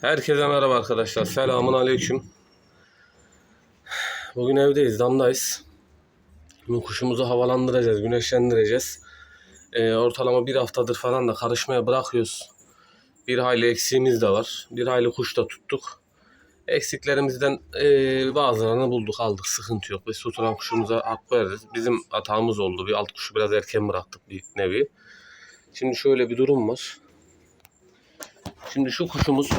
Herkese merhaba arkadaşlar. Selamun aleyküm. Bugün evdeyiz, damdayız. Bugün kuşumuzu havalandıracağız, güneşlendireceğiz. Ee, ortalama bir haftadır falan da karışmaya bırakıyoruz. Bir hayli eksiğimiz de var. Bir hayli kuş da tuttuk. Eksiklerimizden ee, bazılarını bulduk, aldık. Sıkıntı yok. Biz tutulan kuşumuza hak veririz. Bizim hatamız oldu. Bir alt kuşu biraz erken bıraktık bir nevi. Şimdi şöyle bir durum var. Şimdi şu kuşumuz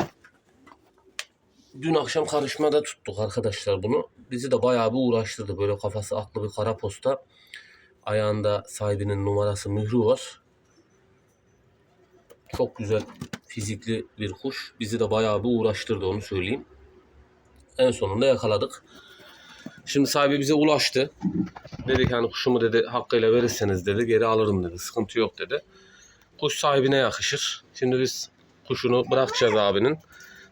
Dün akşam karışmada tuttuk arkadaşlar bunu. Bizi de bayağı bir uğraştırdı. Böyle kafası aklı bir kara posta. Ayağında sahibinin numarası mührü var. Çok güzel fizikli bir kuş. Bizi de bayağı bir uğraştırdı onu söyleyeyim. En sonunda yakaladık. Şimdi sahibi bize ulaştı. Dedi ki hani kuşumu dedi hakkıyla verirseniz dedi geri alırım dedi. Sıkıntı yok dedi. Kuş sahibine yakışır. Şimdi biz kuşunu bırakacağız abinin.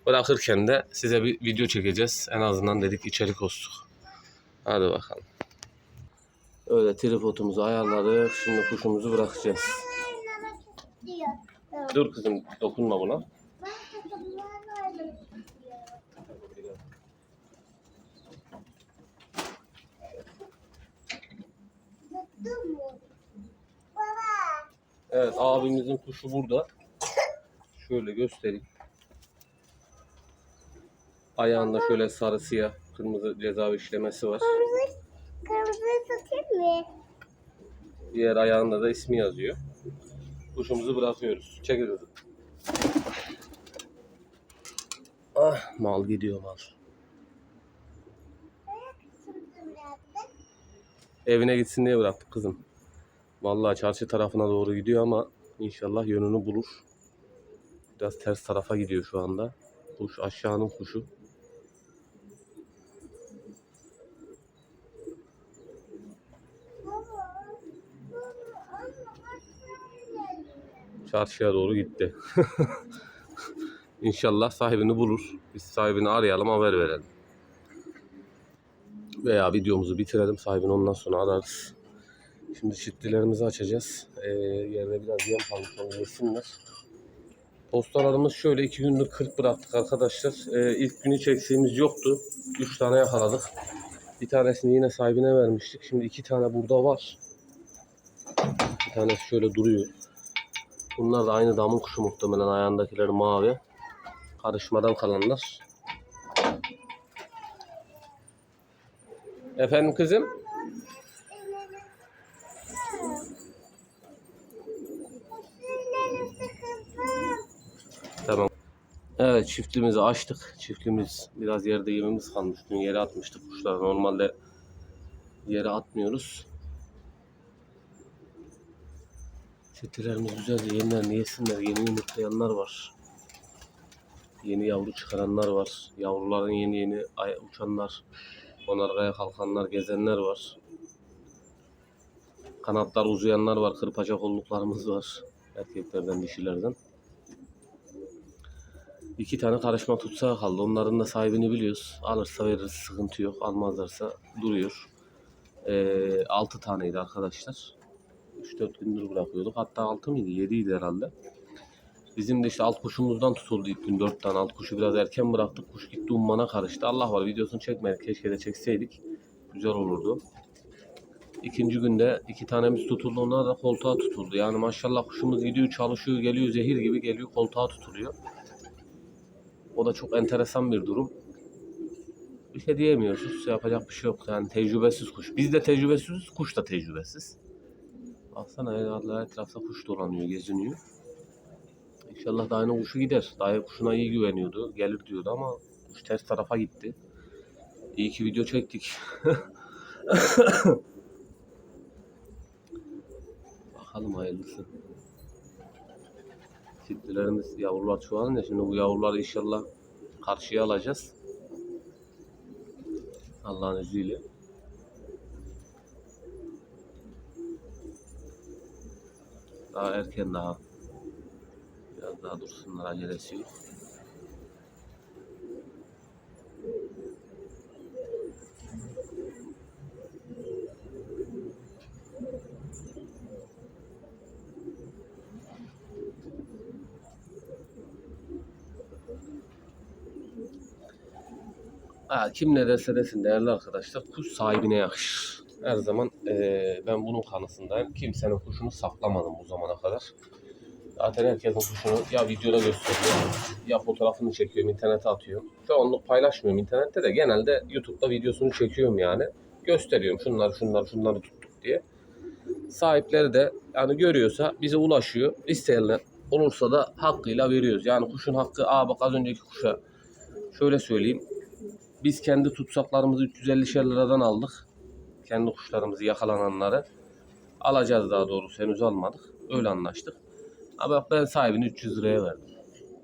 Bırakırken de size bir video çekeceğiz. En azından dedik içerik olsun. Hadi bakalım. Öyle tripodumuzu ayarladık. Şimdi kuşumuzu bırakacağız. Dur kızım dokunma buna. Evet abimizin kuşu burada. Şöyle göstereyim. Ayağında şöyle sarı siyah kırmızı cezavi işlemesi var. Kırmızı, kırmızıyı satayım mı? Diğer ayağında da ismi yazıyor. Kuşumuzu bırakıyoruz. Çekil. Ah mal gidiyor mal. Evine gitsin diye bıraktık kızım. Vallahi çarşı tarafına doğru gidiyor ama inşallah yönünü bulur. Biraz ters tarafa gidiyor şu anda. Kuş aşağının kuşu. Çarşıya doğru gitti. İnşallah sahibini bulur. Biz sahibini arayalım haber verelim. Veya videomuzu bitirelim sahibini ondan sonra ararız. Şimdi çiftlilerimizi açacağız. Ee, yerde biraz yem kalmış yesinler. Postalarımız şöyle iki gündür 40 bıraktık arkadaşlar. Ee, ilk gün hiç eksiğimiz yoktu. 3 tane yakaladık. Bir tanesini yine sahibine vermiştik. Şimdi iki tane burada var. Bir tanesi şöyle duruyor. Bunlar da aynı damın kuşu muhtemelen ayağındakileri mavi. Karışmadan kalanlar. Efendim kızım? Tamam. Evet çiftliğimizi açtık. Çiftliğimiz biraz yerde yemimiz kalmış. Dün yere atmıştık kuşları. Normalde yere atmıyoruz. Çetilerimiz güzel. Yenilerini yesinler. Yeni yumurtlayanlar var. Yeni yavru çıkaranlar var. Yavruların yeni yeni uçanlar, onargaya kalkanlar, gezenler var. Kanatlar uzayanlar var. Kırpacak olduklarımız var. Erkeklerden, dişilerden. İki tane karışma tutsağı kaldı. Onların da sahibini biliyoruz. Alırsa veririz. Sıkıntı yok. Almazlarsa duruyor. Ee, 6 taneydi arkadaşlar. 3-4 gündür bırakıyorduk. Hatta 6 mıydı? 7'ydi herhalde. Bizim de işte alt kuşumuzdan tutuldu ilk gün 4 tane alt kuşu biraz erken bıraktık. Kuş gitti ummana karıştı. Allah var videosunu çekmedik. Keşke de çekseydik. Güzel olurdu. İkinci günde iki tanemiz tutuldu. Onlar da koltuğa tutuldu. Yani maşallah kuşumuz gidiyor çalışıyor geliyor zehir gibi geliyor koltuğa tutuluyor. O da çok enteresan bir durum. Bir şey diyemiyoruz. Yapacak bir şey yok. Yani tecrübesiz kuş. Biz de tecrübesiz, kuş da tecrübesiz. Baksana evlatlar etrafta kuş dolanıyor, geziniyor. İnşallah dayının kuşu gider. Dayı kuşuna iyi güveniyordu. Gelir diyordu ama kuş ters tarafa gitti. İyi ki video çektik. Bakalım hayırlısı. Çiftlilerimiz yavrular çoğalınca şimdi bu yavruları inşallah karşıya alacağız. Allah'ın izniyle. Daha erken daha. Biraz daha dursunlar acelesi yok. Ha, kim ne derse desin değerli arkadaşlar kuş sahibine yakışır. Her zaman eee, ben bunun kanısındayım. Kimsenin kuşunu saklamadım bu zamana kadar. Zaten herkesin kuşunu ya videoda gösteriyor ya fotoğrafını çekiyorum internete atıyorum. Çoğunluk paylaşmıyorum internette de genelde YouTube'da videosunu çekiyorum yani. Gösteriyorum şunları şunları şunları tuttuk diye. Sahipleri de yani görüyorsa bize ulaşıyor. İsteyenler olursa da hakkıyla veriyoruz. Yani kuşun hakkı aa bak az önceki kuşa şöyle söyleyeyim. Biz kendi tutsaklarımızı 350 liradan aldık. Kendi kuşlarımızı yakalananları. Alacağız daha doğrusu henüz almadık. Öyle anlaştık. Ama ben sahibini 300 liraya verdim.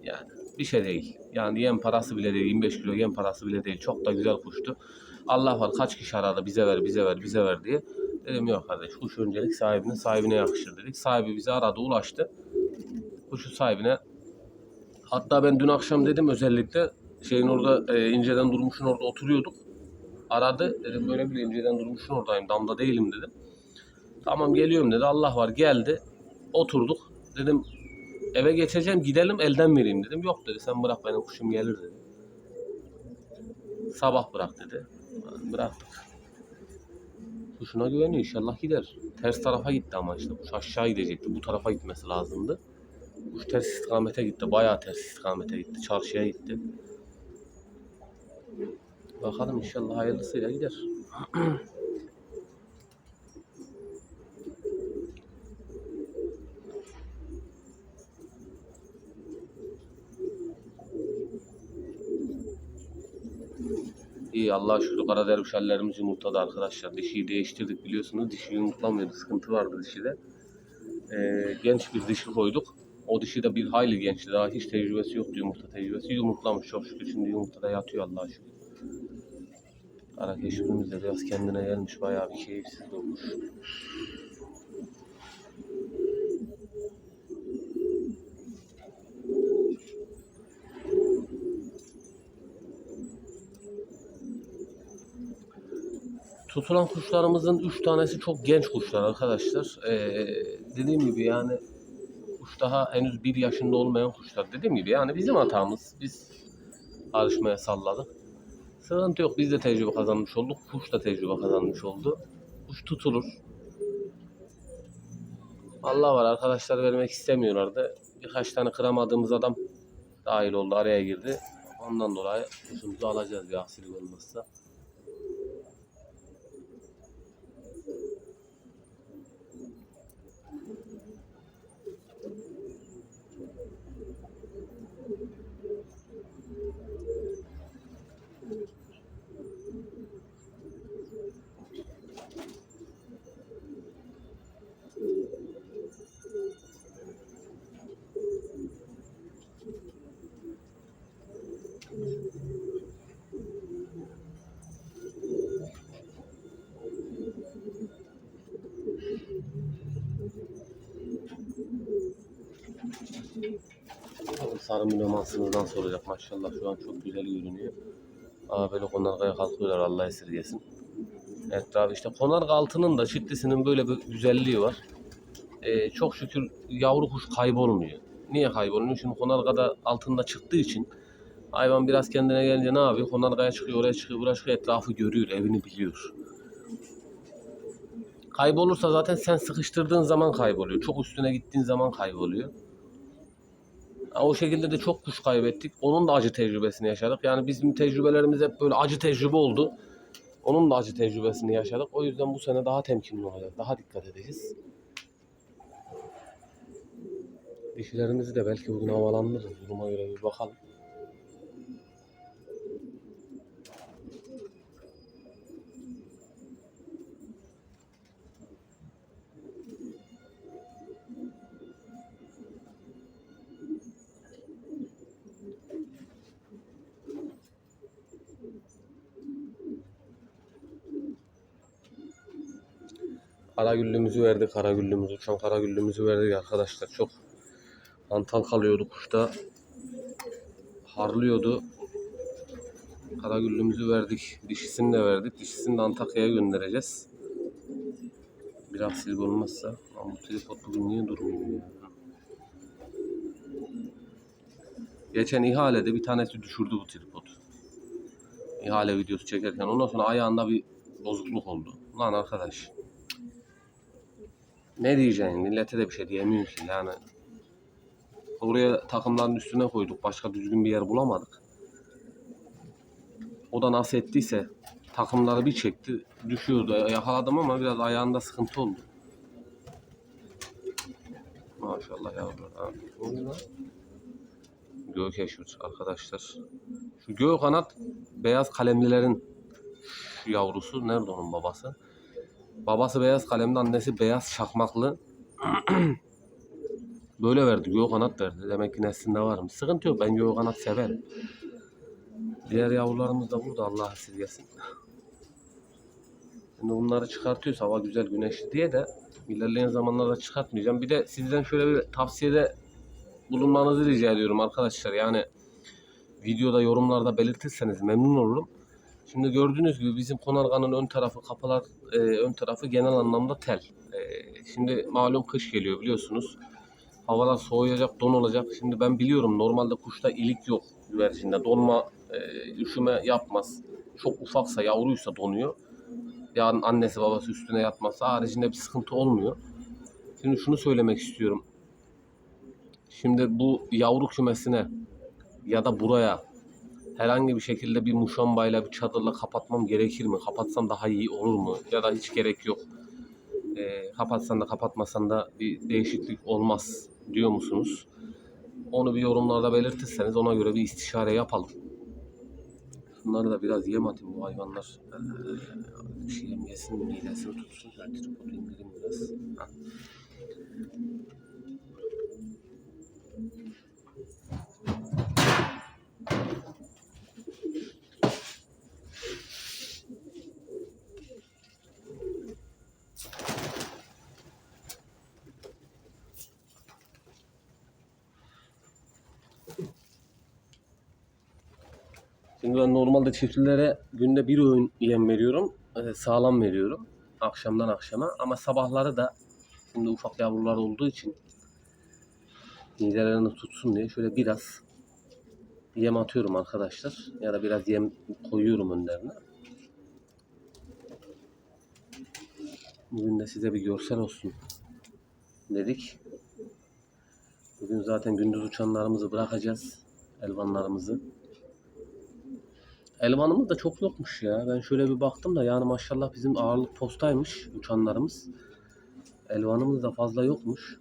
Yani bir şey değil. Yani yem parası bile değil. 25 kilo yem parası bile değil. Çok da güzel kuştu. Allah var kaç kişi aradı bize ver bize ver bize ver diye. Dedim yok kardeş kuş öncelik sahibinin sahibine yakışır dedik. Sahibi bize aradı ulaştı. Kuşu sahibine hatta ben dün akşam dedim özellikle şeyin orada e, inceden durmuşun orada oturuyorduk. Aradı dedim böyle bile inceden durmuşun oradayım damda değilim dedim. Tamam geliyorum dedi Allah var geldi oturduk dedim eve geçeceğim gidelim elden vereyim dedim. Yok dedi sen bırak benim kuşum gelir dedi. Sabah bırak dedi. Bıraktık. Kuşuna güveniyor inşallah gider. Ters tarafa gitti ama işte kuş aşağı gidecekti. Bu tarafa gitmesi lazımdı. Kuş ters istikamete gitti. Bayağı ters istikamete gitti. Çarşıya gitti. Bakalım inşallah hayırlısıyla gider. İyi Allah'a şükür kara dervişallerimiz yumurtladı arkadaşlar. Dişiyi değiştirdik biliyorsunuz. Dişi yumurtlamıyordu. Sıkıntı vardı dişide. Ee, genç bir dişi koyduk. O dişi de bir hayli gençti. Daha hiç tecrübesi yoktu yumurta tecrübesi. Yumurtlamış çok şükür. Şimdi yumurtada yatıyor Allah'a şükür. Kara keşfimiz de biraz kendine gelmiş. Bayağı bir keyifsiz olmuş. Tutulan kuşlarımızın 3 tanesi çok genç kuşlar arkadaşlar. Ee, dediğim gibi yani kuş daha henüz 1 yaşında olmayan kuşlar. Dediğim gibi yani bizim hatamız. Biz yarışmaya salladık. Sıkıntı yok. Biz de tecrübe kazanmış olduk. Kuş da tecrübe kazanmış oldu. Kuş tutulur. Allah var arkadaşlar vermek istemiyorlardı. Birkaç tane kıramadığımız adam dahil oldu. Araya girdi. Ondan dolayı kuşumuzu alacağız bir aksilik olmazsa. Bakalım sarı mülemasınızdan soracak maşallah şu an çok güzel görünüyor. Aa böyle konargaya kalkıyorlar Allah esirgesin. Etrafı işte konarga altının da çitlisinin böyle bir güzelliği var. Ee, çok şükür yavru kuş kaybolmuyor. Niye kaybolmuyor? Şimdi konargada altında çıktığı için hayvan biraz kendine gelince ne yapıyor? Konargaya çıkıyor, oraya çıkıyor, buraya çıkıyor, etrafı görüyor, evini biliyor. Kaybolursa zaten sen sıkıştırdığın zaman kayboluyor. Çok üstüne gittiğin zaman kayboluyor. O şekilde de çok kuş kaybettik. Onun da acı tecrübesini yaşadık. Yani bizim tecrübelerimiz hep böyle acı tecrübe oldu. Onun da acı tecrübesini yaşadık. O yüzden bu sene daha temkinli olacağız. Daha dikkat edeceğiz. Dişilerimizi de belki bugün havalandırırız. Duruma göre bir bakalım. Karagüllümüzü verdik. Karagüllümüzü, uçan karagüllümüzü verdik arkadaşlar. Çok antal kalıyordu kuşta. Harlıyordu. Karagüllümüzü verdik. Dişisini de verdik. Dişisini de Antakya'ya göndereceğiz. Bir aksilik olmazsa. Ama bu tripod bugün niye durmuyor ya? Geçen ihalede bir tanesi düşürdü bu tripod. ihale videosu çekerken. Ondan sonra ayağında bir bozukluk oldu. Lan arkadaş. Ne diyeceksin? Millete de bir şey diyemiyorsun. Yani oraya takımların üstüne koyduk. Başka düzgün bir yer bulamadık. O da nasıl ettiyse takımları bir çekti. Düşüyordu. Yakaladım ama biraz ayağında sıkıntı oldu. Maşallah yavrular. Ha. Ne oluyor lan? Gök eşit arkadaşlar. Şu gök kanat beyaz kalemlilerin yavrusu. Nerede onun babası? Babası beyaz kalemli, annesi beyaz şakmaklı. Böyle verdi, gök kanat verdi. Demek ki neslinde varmış. Sıkıntı yok, ben gök kanat severim. Diğer yavrularımız da burada, Allah esirgesin. Şimdi bunları çıkartıyoruz, hava güzel, güneşli diye de ilerleyen zamanlarda çıkartmayacağım. Bir de sizden şöyle bir tavsiyede bulunmanızı rica ediyorum arkadaşlar. Yani videoda yorumlarda belirtirseniz memnun olurum. Şimdi gördüğünüz gibi bizim konarganın ön tarafı kapılar e, ön tarafı genel anlamda tel. E, şimdi malum kış geliyor biliyorsunuz. Havalar soğuyacak, don olacak. Şimdi ben biliyorum normalde kuşta ilik yok güvercinde. Donma, e, üşüme yapmaz. Çok ufaksa, yavruysa donuyor. Yani annesi babası üstüne yatmazsa haricinde bir sıkıntı olmuyor. Şimdi şunu söylemek istiyorum. Şimdi bu yavru kümesine ya da buraya herhangi bir şekilde bir muşambayla bir çadırla kapatmam gerekir mi? Kapatsam daha iyi olur mu? Ya da hiç gerek yok. Ee, kapatsan da kapatmasan da bir değişiklik olmaz diyor musunuz? Onu bir yorumlarda belirtirseniz ona göre bir istişare yapalım. Şunları da biraz yem atayım bu hayvanlar. Ee, şey yem yesin, midesini tutsun. Ben tripodu indireyim biraz. Heh. Şimdi ben normalde çiftçilere günde bir öğün yem veriyorum. Ee, sağlam veriyorum. Akşamdan akşama. Ama sabahları da şimdi ufak yavrular olduğu için midelerini tutsun diye şöyle biraz yem atıyorum arkadaşlar. Ya da biraz yem koyuyorum önlerine. Bugün de size bir görsel olsun dedik. Bugün zaten gündüz uçanlarımızı bırakacağız. Elvanlarımızı. Elvanımız da çok yokmuş ya. Ben şöyle bir baktım da yani maşallah bizim ağırlık postaymış uçanlarımız. Elvanımız da fazla yokmuş.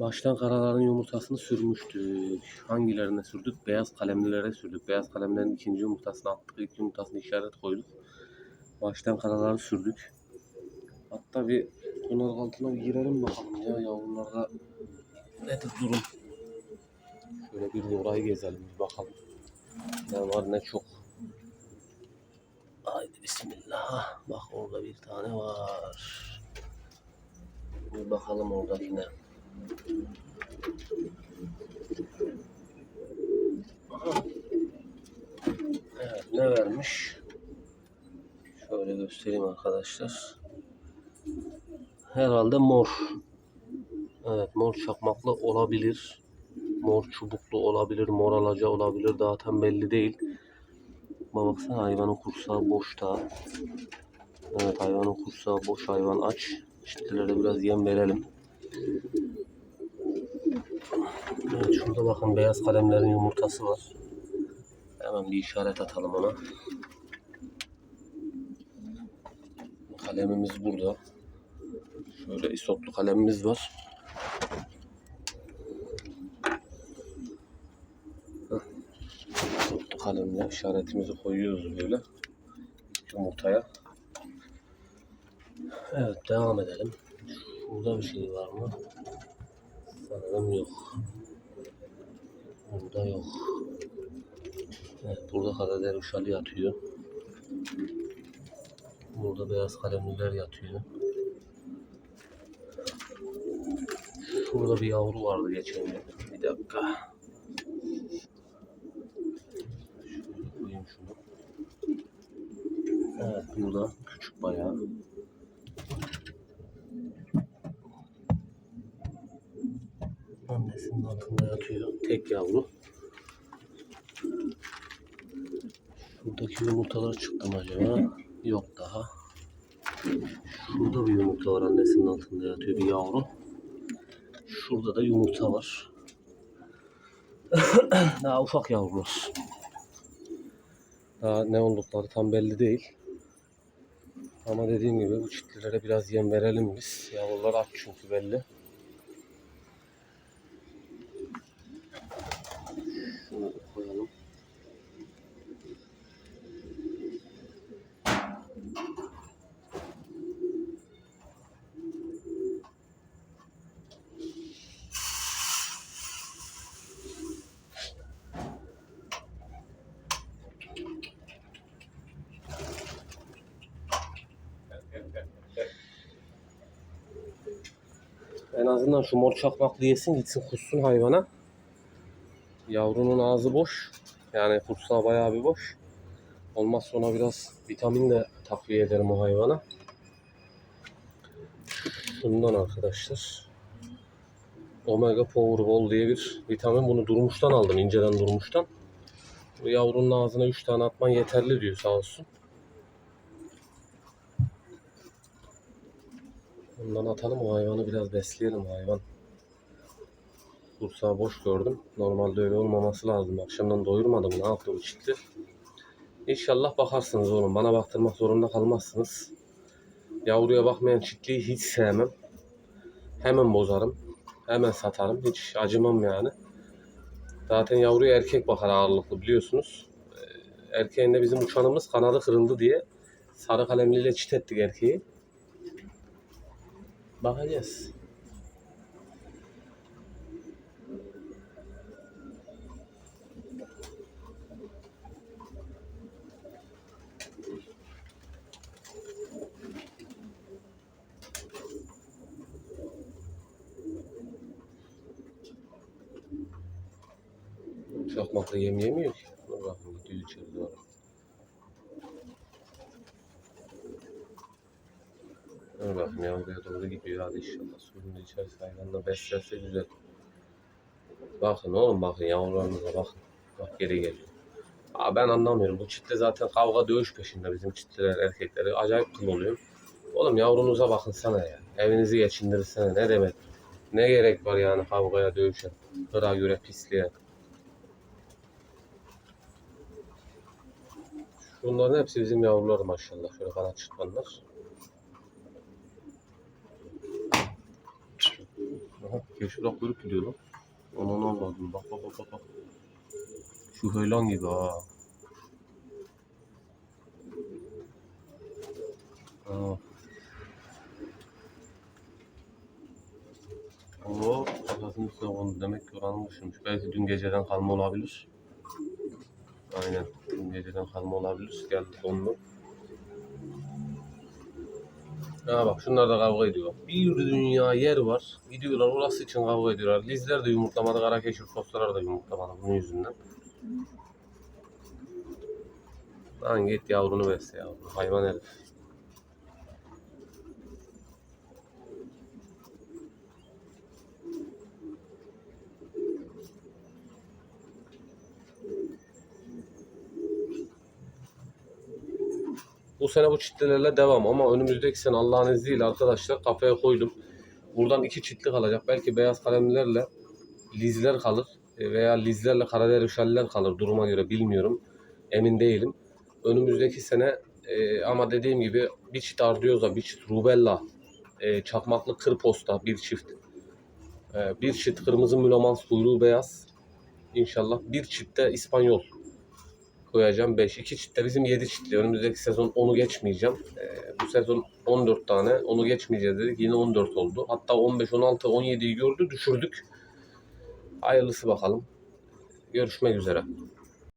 Baştan karaların yumurtasını sürmüştük. Hangilerine sürdük? Beyaz kalemlilere sürdük. Beyaz kalemlerin ikinci yumurtasını attık. İlk yumurtasını işaret koyduk. Baştan karaları sürdük. Hatta bir konak altına girelim bakalım ya yavrularda nedir durum. Şöyle bir orayı gezelim bir bakalım. Ne var ne çok. Haydi bismillah. Bak orada bir tane var. Bir bakalım orada yine. Evet ne vermiş? Şöyle göstereyim arkadaşlar. Herhalde mor. Evet mor çakmaklı olabilir. Mor çubuklu olabilir. Mor alaca olabilir. Daha tam belli değil. Ama baksana hayvanın kursağı boş daha. Evet hayvanın kursağı boş hayvan aç. Çiftlere biraz yem verelim. Evet şurada bakın beyaz kalemlerin yumurtası var. Hemen bir işaret atalım ona. Kalemimiz burada. Şöyle isotlu kalemimiz var. Heh. İsotlu kalemle işaretimizi koyuyoruz böyle. Yumurtaya. Evet devam edelim. Burada bir şey var mı? Sanırım yok. Burada yok. Evet, burada Karader Uşalı yatıyor. Burada beyaz kalemliler yatıyor. Şurada bir yavru vardı geçen gün. Bir dakika. Şöyle koyayım şunu. Evet burada küçük bayağı. Annesinin altında yatıyor. Tek yavru. Şuradaki yumurtalar çıktı mı acaba? Yok daha. Şurada bir yumurta var annesinin altında yatıyor bir yavru. Şurada da yumurta var. daha ufak yavrular. Daha ne oldukları tam belli değil. Ama dediğim gibi bu çiftlere biraz yem verelim biz. Yavrular aç çünkü belli. Azından şu mor çakmaklı yesin gitsin kussun hayvana. Yavrunun ağzı boş. Yani kursağı bayağı bir boş. Olmaz sonra biraz vitamin de takviye ederim o hayvana. Bundan arkadaşlar. Omega Powerball diye bir vitamin. Bunu durmuştan aldım. inceden durmuştan. Yavrunun ağzına 3 tane atman yeterli diyor sağ olsun. Bundan atalım o hayvanı biraz besleyelim hayvan. Kursağı boş gördüm. Normalde öyle olmaması lazım. Akşamdan doyurmadım. Ne yaptı bu çiftli? İnşallah bakarsınız oğlum. Bana baktırmak zorunda kalmazsınız. Yavruya bakmayan çiftliği hiç sevmem. Hemen bozarım. Hemen satarım. Hiç acımam yani. Zaten yavruya erkek bakar ağırlıklı biliyorsunuz. Ee, Erkeğinde bizim uçanımız kanadı kırıldı diye sarı kalemliyle çit ettik erkeği. Bakacağız. Çakmakla yem yemiyor ki. Dur bakayım gidiyor içeri doğru. Bakayım yavruya doğru gidiyor hadi inşallah. Suyunu da içerse hayvanla beslerse güzel. Bakın oğlum bakın yavrularınıza bakın. Bak geri geliyor. Aa, ben anlamıyorum. Bu çifte zaten kavga dövüş peşinde bizim çiftler erkekleri. Acayip kıl oluyor. Oğlum yavrunuza bakın sana ya. Evinizi geçindirirsene ne demek. Ne gerek var yani kavgaya dövüşe. Hıra göre pisliğe. Bunların hepsi bizim yavrular maşallah. Şöyle kanat çıkanlar. Aha, ak kuyruk gidiyor lan. Aman Allah'ım bak bak bak bak. Şu höylan gibi ha. Aa. Oo, kafasının üstüne. Demek ki oranmışmış. Belki dün geceden kalma olabilir. Aynen. Dün geceden kalma olabilir. Geldi dondu. Ha bak şunlar da kavga ediyor. Bir dünya yer var. Gidiyorlar orası için kavga ediyorlar. Lizler de yumurtlamadı. Karakeşir fosfalar da yumurtlamadı bunun yüzünden. Lan git yavrunu besle yavrum. Hayvan herif. Bu sene bu çitlelerle devam ama önümüzdeki sene Allah'ın izniyle arkadaşlar kafaya koydum. Buradan iki çitli kalacak. Belki beyaz kalemlerle lizler kalır E, veya lizlerle karaderi şaller kalır duruma göre bilmiyorum. Emin değilim. Önümüzdeki sene e, ama dediğim gibi bir çift ardiyoza, bir çift rubella, e, çakmaklı kır bir çift. E, bir çift kırmızı mülomans kuyruğu beyaz. İnşallah bir çift de İspanyol koyacağım 5. 2 çitle bizim 7 çitli. Önümüzdeki sezon 10'u geçmeyeceğim. Ee, bu sezon 14 tane. Onu geçmeyeceğiz dedik. Yine 14 oldu. Hatta 15, 16, 17'yi gördü. Düşürdük. Hayırlısı bakalım. Görüşmek üzere.